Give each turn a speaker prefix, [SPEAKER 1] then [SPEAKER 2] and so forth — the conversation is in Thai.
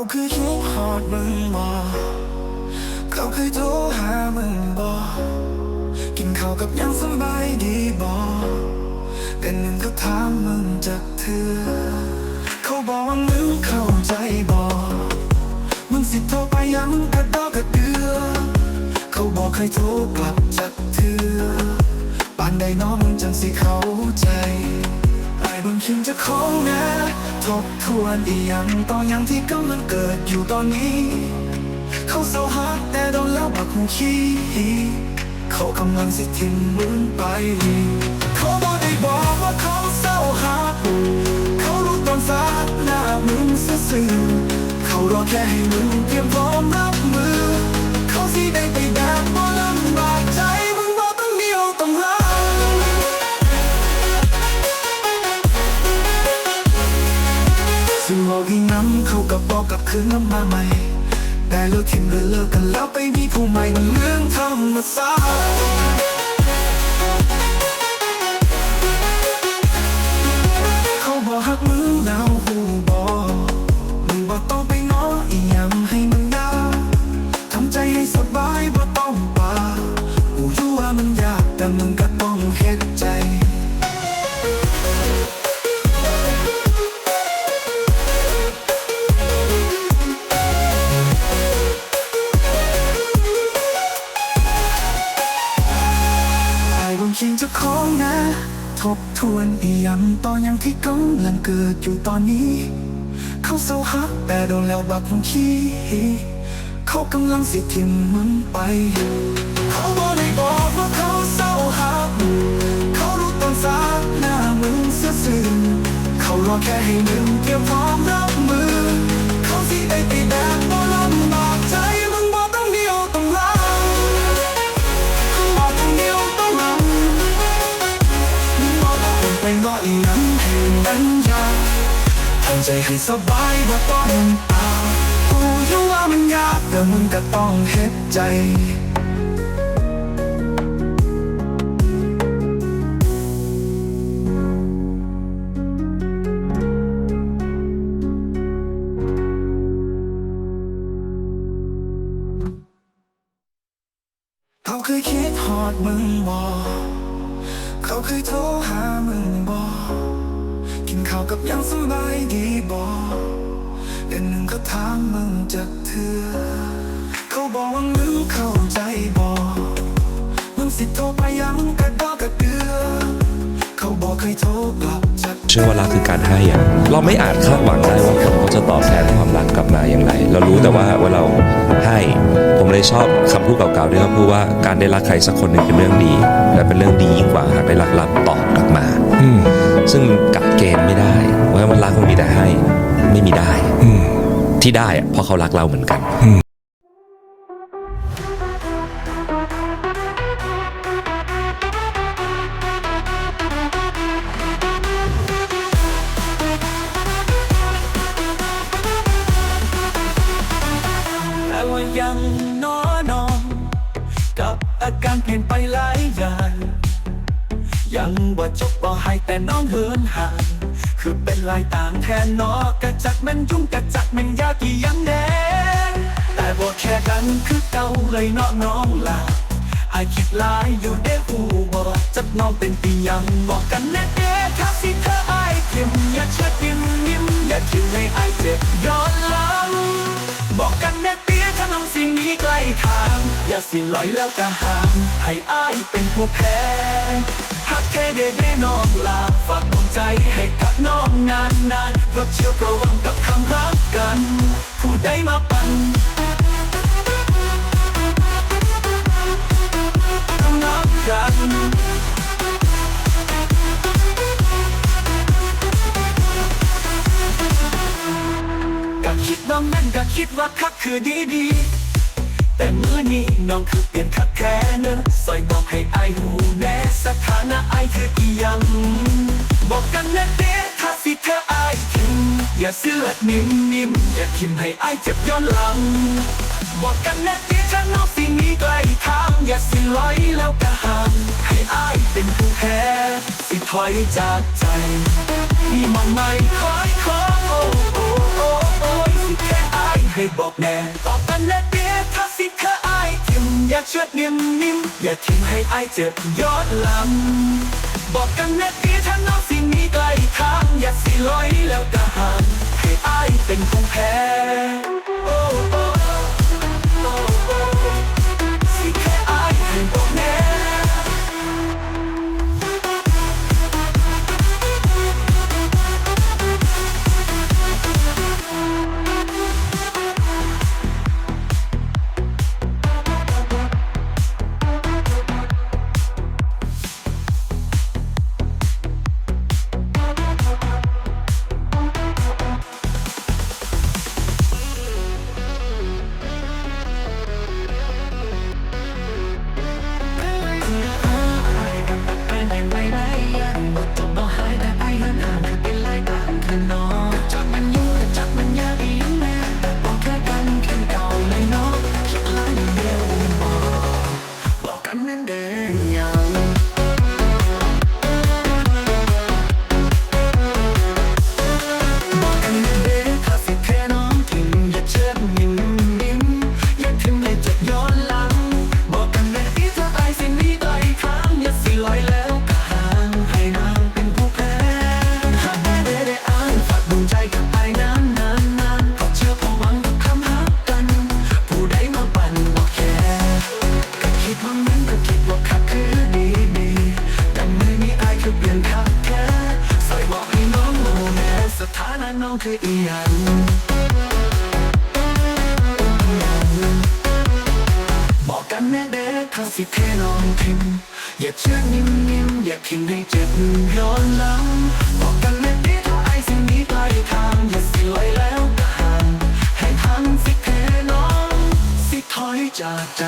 [SPEAKER 1] คือคิดฮอดมึงบ่เขาเคยโทรหามึงบ่กินข้าวกับยังสบายดีบ่แต่หนึ่งเขาถามมึงจากเธอ เขาบอกว่ามึงเข้าใจบ่มึงสิโทรไปยังกระดอกกระเดือ เขาบอกเคยโทรกลับจากเธอปานใดน้องมึงจังสิเข้าใจไอ้บางคิงจะของนะทบทวนอีหยังต่ออย่างที่กำลังเกิดอยู่ตอนนี้ เขาเศร้าฮักแต่โดนแล้วบักหูขี้เขากำลังสิทิ้งมึงไป เขาบอกได้บอกว่าเขาเศร้าฮักเขารู้ตอนสาดหน้ามึงซื่อเขารอแค่ให้มึงเตรียมพร้อมรับมือ ซึ่งบอกอีน้ำเขากับบอกกับคืนน้ำมาใหม่แต่เลิกทิ้งหรือเลิกกันแล้วไปมีผู้ใหม่เรื่องธรรมศาสตร์ บางทีจะของนะ ทบทวนอีหยังตอนยังที่กำลังเกิดอยู่ตอนนี้ เขาเศร้าฮักแต่โดนแล้วบักบางทีเขากำลังสิทิมมึงไป เขาบอกได้บอกว่าเขาเศร้าฮักเขารู้ตอนสาดหน้ามึงซื่อเขารอแค่ให้มึงเตรียมพร้อมรับ ใจให้สบายว่าต้องตากูรู้ว่ามันยากแต่มึงก็ต้องเฮ็ดใจเขาเคยคิดฮอดมึงบ่เขาเคยโทรหามึงบ่กินข้าว กับยังสบายดีบ่แต่หนึ่งเขาถามมึงจากเธอเขาบอกว่ามึงเข้าใจบ่มึงสิโทรไปยังกระดอกกระเดือเขาบอกเคยโทรกลับจาก
[SPEAKER 2] เชื่อว่ารักคือการให้อะเราไม่อาจคาดหวังได้ว่าคนเขาจะตอบแทนความรักกลับมาอย่างไร เรารู้แต่ว่าว่าเราให้ ผมเลยชอบคำพูดเก่าๆที่เขาพูดว่าการได้รักใครสักคนหนึ่งเป็นเรื่องดี และเป็นเรื่องดียิ่งกว่าหากได้รักรับตอบกลับมา
[SPEAKER 3] อื
[SPEAKER 2] ซึ่งมักัดเกณฑ์ไม่ได้ เพราะว่ามันรักมันมีแต่ให้ ไม่มีได้
[SPEAKER 3] อืม
[SPEAKER 2] ที่ได้อะเพราะเขารักเราเหมือนกัน
[SPEAKER 1] แต่ว่ายังน้อนองกับอาการเปลี่ยนไปหลายอย่าง ยังบ่จบบ่หายแต่น้องเหินห่าง คือเป็นลายต่างแทนนอกระจักแมันยุ่งกระจักแมันยากี่ยังแน่แต่บ่แค่กันคือเก่าเลยเนาะน้องล่ะอายคิดหลายอยู่เด้หูบ่จับน้องเป็นปียังบอกกันแน่เด้ถ้าสิเธออายทิมอย่าเชิดยิ้มยิ้มอย่าทิ้งให้อายเจ็บย้อนหลังบอกกันแน่เตี้ยถ้าน้องสิ่งนี้ใกล้ทาง อย่าสิลอยแล้วก็ห่างให้อายเป็นผู้แพ้หักแค่เดได้น้องลา นานนานๆรับเชื่อประวังกับคำรักกัน ผู้ใดมาปั่นต้องนับกันก็คิดน้องนั่นก็คิดว่าคักคือดีดีแต่เมื่อนี้น้องคือเปลี่ยนคักแค่เนอะซอยบอกให้อายหูแน่ อย่เสื้อนิ่มนิ่มอย่าทิ้มให้ไอเจ็บย้อนหลังบอกกันแน่ที่ฉันเอาสิมีใกล้ทางอย่าสิลอยแล้วกระหังให้อายเป็นผู้แพ้สิถอยจากใจนี่มองไม่คอยขอโอ้โอ้โอ้โอ้สิแค่อายให้บอกแน่ตอบกันแน่เดียถ้าสิเคออายทิ้มอย่าเชือดนิ่มนิ่มอย่าทิ้งให้อายเจ็บย้อนหลัง บอกกันแน่ทีถ้าน้องสิมีไกลทางอย่าสิลอยแล้วกะหันให้อายเป็นผู้แพ้โอ้ น้องคือบอกกันแม่เด้อถ้าสิแค่น้องทิมอย่าเชื่อนิ่มนิ่มอย่าพิมให้เจ็บย้อนหลังบอกกันแน่เด้ถ้าไอ้สิ่งนี้ปลายทางอย่าสิลอยแล้วก็ห่างให้ทางสิแค่น้องสิถอยจากใจ